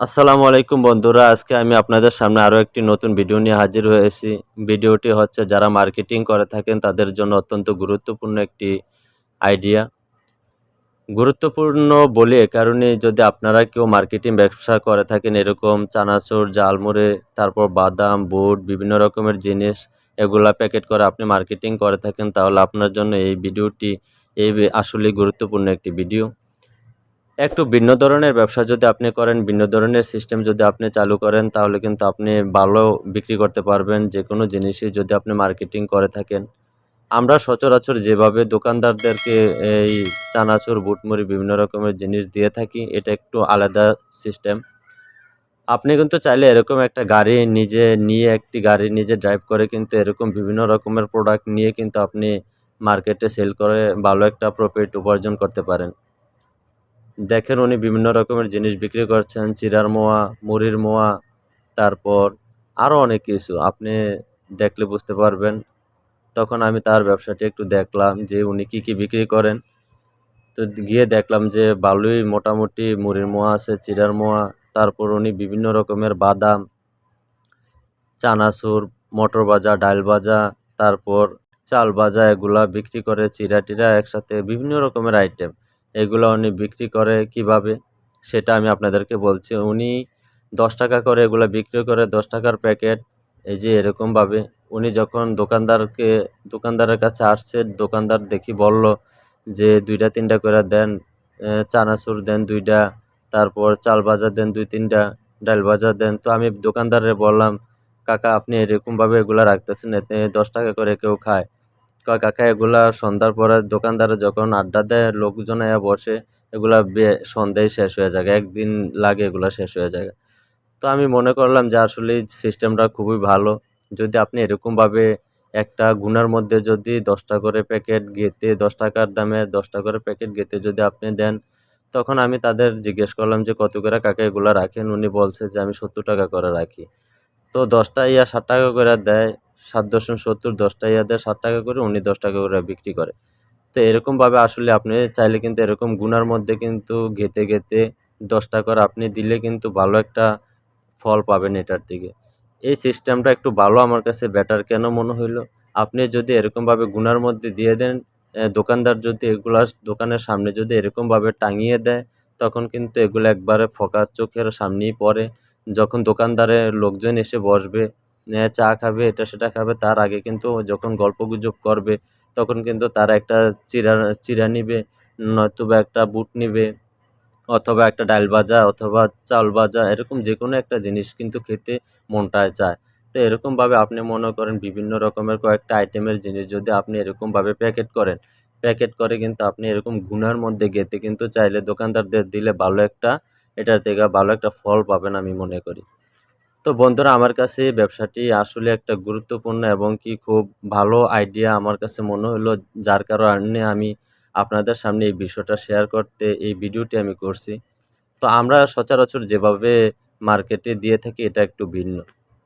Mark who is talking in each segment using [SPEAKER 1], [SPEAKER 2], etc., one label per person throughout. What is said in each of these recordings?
[SPEAKER 1] আসসালামু আলাইকুম বন্ধুরা, আজকে আমি আপনাদের সামনে আরও একটি নতুন ভিডিও নিয়ে হাজির হয়েছি। ভিডিওটি হচ্ছে, যারা মার্কেটিং করে থাকেন, তাদের জন্য অত্যন্ত গুরুত্বপূর্ণ একটি আইডিয়া গুরুত্বপূর্ণ বলি এ কারণে যদি আপনারা কেউ মার্কেটিং ব্যবসা করে থাকেন, এরকম চানাচুর জালমুড়ে তারপর বাদাম, বুট, বিভিন্ন রকমের জিনিস, এগুলা প্যাকেট করে আপনি মার্কেটিং করে থাকেন, তাহলে আপনার জন্য এই ভিডিওটি এই আসলেই গুরুত্বপূর্ণ একটি ভিডিও একটু ভিন্ন ধরনের ব্যবসা যদি আপনি করেন, ভিন্ন ধরনের সিস্টেম যদি আপনি চালু করেন, তাহলে কিন্তু আপনি ভালো বিক্রি করতে পারবেন। যে কোনো জিনিসই যদি আপনি মার্কেটিং করে থাকেন। আমরা সচরাচর যেভাবে দোকানদারদেরকে এই চানাচুর, বুটমুড়ি বিভিন্ন রকমের জিনিস দিয়ে থাকি, এটা একটু আলাদা সিস্টেম আপনি কিন্তু চাইলে এরকম একটা গাড়ি নিজে নিয়ে, একটি গাড়ি নিজে ড্রাইভ করে কিন্তু এরকম বিভিন্ন রকমের প্রোডাক্ট নিয়ে কিন্তু আপনি মার্কেটে সেল করে ভালো একটা প্রফিট উপার্জন করতে পারেন। দেখেন উনি বিভিন্ন রকমের জিনিস বিক্রি করছেন, চিরার মোয়া, মুড়ির মোয়া, তারপর আরও অনেক কিছু। আপনি দেখলে বুঝতে পারবেন। তখন আমি তার ব্যবসাটি একটু দেখলাম যে উনি কী কী বিক্রি করেন। তো গিয়ে দেখলাম যে ভালোই মোটামুটি মুড়ির মোয়া আছে, চিরার মোয়া, তারপর উনি বিভিন্ন রকমের বাদাম, চানাচুর, মটর ভাজা, ডাল ভাজা, তারপর চাল ভাজা এগুলা বিক্রি করে চিরা টিরা একসাথে বিভিন্ন রকমের আইটেম এগুলো উনি বিক্রি করে কীভাবে, সেটা আমি আপনাদেরকে বলছি। উনি দশ টাকা করে এগুলো বিক্রি করে দশ টাকার প্যাকেট, এই যে এরকমভাবে উনি যখন দোকানদারকে, দোকানদারের কাছে আসছে, দোকানদার দেখি বলল যে দুইটা, তিনটা করে দেন চানাচুর দেন দুইটা, তারপর চাল ভাজা দেন দুই, তিনটা ডাল ভাজা দেন। তো আমি দোকানদারে বললাম, কাকা, আপনি এরকমভাবে এগুলো রাখতেছেন, এতে দশ টাকা করে কেউ খায়। কাকা এগুলা সন্ধ্যার পরে দোকানদারে যখন আড্ডা দেয়, লোকজন বসে, এগুলা সন্ধ্যায় শেষ হয়ে যায়, একদিন লাগে এগুলা শেষ হয়ে যায়। তো আমি মনে করলাম যে আসলে সিস্টেমটা খুবই ভালো। যদি আপনি এরকমভাবে একটা গুনার মধ্যে যদি দশটা করে প্যাকেট গেতে দশ টাকার দামে দশটা করে প্যাকেট গেতে যদি আপনি দেন, তখন আমি তাদের জিজ্ঞেস করলাম যে, কত করে কাকা এগুলো রাখেন? উনি বলছে যে, আমি সত্তর টাকা করে রাখি। তো দশটা ইয়া ষাট টাকা করে দেয় সাত দশম সত্তর দশটা ইয়া দেয় ষাট টাকা করে, উনি দশ টাকা করে বিক্রি করে। তো এরকমভাবে আসলে আপনি চাইলে কিন্তু এরকম গুনার মধ্যে কিন্তু ঘেতে ঘেতে দশ টাকা করে আপনি দিলে কিন্তু ভালো একটা ফল পাবেন এটার দিকে। এই সিস্টেমটা একটু ভালো আমার কাছে বেটার কেন মনে হইল? আপনি যদি এরকমভাবে গুনার মধ্যে দিয়ে দেন দোকানদার যদি এগুলা দোকানের সামনে যদি এরকমভাবে টাঙিয়ে দেয়, তখন কিন্তু এগুলো একবারে ফোকাস চোখের সামনেই পড়ে। যখন দোকানদারের লোকজন এসে বসবে চা খাবে, এটা সেটা খাবে তার আগে কিন্তু যখন গল্পগুজব করবে, তখন কিন্তু তারা একটা চিরা চিরা নিবে নয়তোবা একটা বুট নিবে, অথবা একটা ডাল ভাজা অথবা চাল ভাজা, এরকম যে কোনো একটা জিনিস কিন্তু খেতে মনটায় চায়। তো এরকমভাবে আপনি মনে করেন বিভিন্ন রকমের কয়েকটা আইটেমের জিনিস যদি আপনি এরকমভাবে প্যাকেট করেন, প্যাকেট করে কিন্তু আপনি এরকম গুনার মধ্যে গেতে কিন্তু চাইলে দোকানদারদের দিলে ভালো একটা, এটার থেকে ভালো একটা ফল পাবেন আমি মনে করি। তো বন্ধুরা, আমার কাছে ব্যবসাটি আসলে একটা গুরুত্বপূর্ণ এবং কি খুব ভালো আইডিয়া আমার কাছে মনে হলো, যার কারণে আমি আপনাদের সামনে এই বিষয়টা শেয়ার করতে, এই ভিডিওটি আমি করছি। তো আমরা সচরাচর যেভাবে মার্কেটে দিয়ে থাকি, এটা একটু ভিন্ন।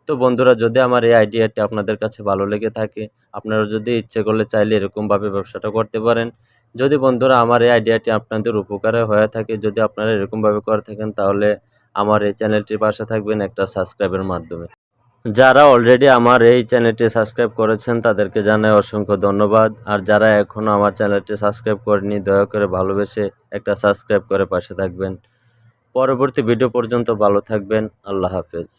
[SPEAKER 1] তো বন্ধুরা, যদি আমার এই আইডিয়াটি আপনাদের কাছে ভালো লেগে থাকে, আপনারা যদি ইচ্ছে করলে চাইলে এরকমভাবে ব্যবসাটা করতে পারেন। যদি বন্ধুরা, আমার এই আইডিয়াটি আপনাদের উপকারে হয়ে থাকে, যদি আপনারা এরকমভাবে করে থাকেন, তাহলে আমার এই চ্যানেলটির পাশে থাকবেন একটা সাবস্ক্রাইবের মাধ্যমে। যারা অলরেডি আমার এই চ্যানেলটি সাবস্ক্রাইব করেছেন, তাদেরকে জানাই অসংখ্য ধন্যবাদ। আর যারা এখনও আমার চ্যানেলটি সাবস্ক্রাইব করেনি দয়া করে ভালোবেসে একটা সাবস্ক্রাইব করে পাশে থাকবেন। পরবর্তী ভিডিও পর্যন্ত ভালো থাকবেন। আল্লাহ হাফেজ।